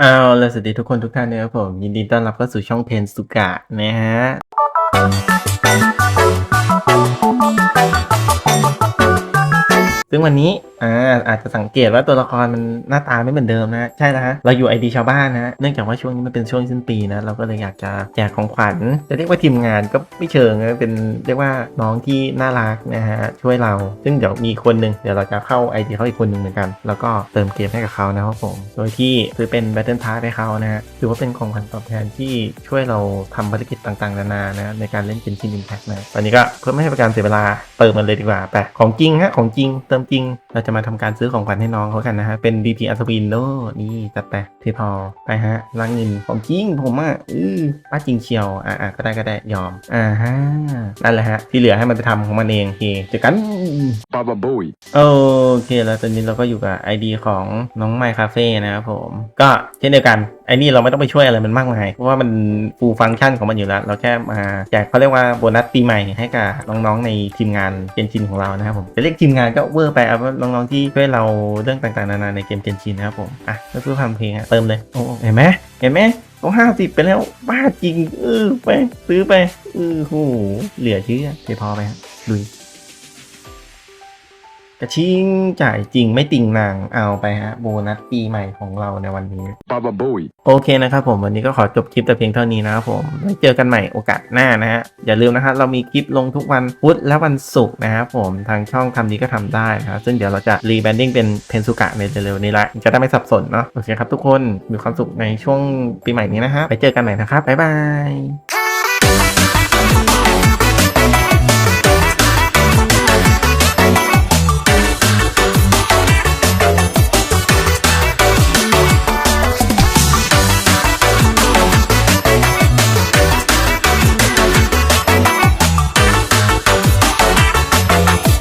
เอาละสวัสดีทุกคนทุกท่านนะครับผม ยินดีต้อนรับเข้าสู่ช่องเพนสุกะนะฮะ ซึ่งวันนี้อ่าอาจจะสังเกตว่าตัวละครมันหน้าตาไม่เหมือนเดิมนะใช่แล้วฮะเราอยู่ไอดีชาวบ้านนะเนื่องจากว่าช่วงนี้มันเป็นช่วงสิ้นปีนะเราก็เลยอยากจะแจกของขวัญจะเรียกว่าทีมงานก็ไม่เชิงนะเป็นเรียกว่าน้องที่น่ารักนะฮะช่วยเรา ซึ่งเดี๋ยวมีคนหนึ่งเดี๋ยวเราจะเข้าไอดีเขาอีกคนหนึ่งเหมือนกัน แล้วก็เติมเกมให้กับเขานะครับผมโดยที่ซื้อเป็น Battle Pass ให้เขานะฮะถือว่าเป็นของขวัญตอบแทนที่ช่วยเราทำภารกิจต่างๆนานานะในการเล่นเกมชินอิมแพคนะตอนนี้ก็เพื่อไม่ให้เป็นการเสียเวลาเติมมันเลยดีกว่าไปของจริงฮะของจริงเติมจริง เราจะมาทำการซื้อของขวัญให้น้องเขากันนะฮะ เป็น DP อัศวินโนนี่จัดไปเทพอไปฮะล้างเงินของจริงผมอะอือป้าจริงเชียว อะอะก็ได้ก็ได้ยอม อ่าฮะ นั่นแหละฮะ ที่เหลือให้มันไปทำของมันเองโอเคเจอกัน Baba Bowie. โอเคแล้วตอนนี้เราก็อยู่กับ ID ของน้องไมค์คาเฟ่นะครับผม ก็เช่นเดียวกัน ไอ้นี่เราไม่ต้องไปช่วยอะไรมันมากมาย เพราะว่ามันฟูลฟังก์ชันของมันอยู่แล้ว เราแค่มาแจกเขาเรียกว่าโบนัสปีใหม่ให้กับน้องๆในทีมงานเกนชินของเรานะครับผมจะเรียกทีมงานก็เวอร์ไปเอาว่าน้องๆที่ช่วยเราเรื่องต่างๆนานาในเกมเกนชินนะครับผมอะก็คือทำเพลงเติมเลยโอ้เห็นไหมเห็นไหมเขาห้าสิบไปแล้วบ้าจริงเออไปซื้อไปเออโหเหลือเชื่อเทพอไปฮะลุย กระชิงจ่ายจริงไม่ติ่งนางเอาไปฮะโบนัสปีใหม่ของเราในวันนี้ Baba Bowie. โอเคนะครับผมวันนี้ก็ขอจบคลิปแต่เพียงเท่านี้นะครับผมไว้เจอกันใหม่โอกาสหน้านะฮะอย่าลืมนะฮะเรามีคลิปลงทุกวันพุธและวันศุกร์นะครับผมทางช่องทำนี้ก็ทำได้นะครับซึ่งเดี๋ยวเราจะรีแบรนดิ้งเป็นเพนสุกะในเร็วๆนี้ละจะได้ไม่สับสนเนาะโอเคครับทุกคนมีความสุขในช่วงปีใหม่นี้นะฮะไปเจอกันใหม่นะครับบ๊ายบาย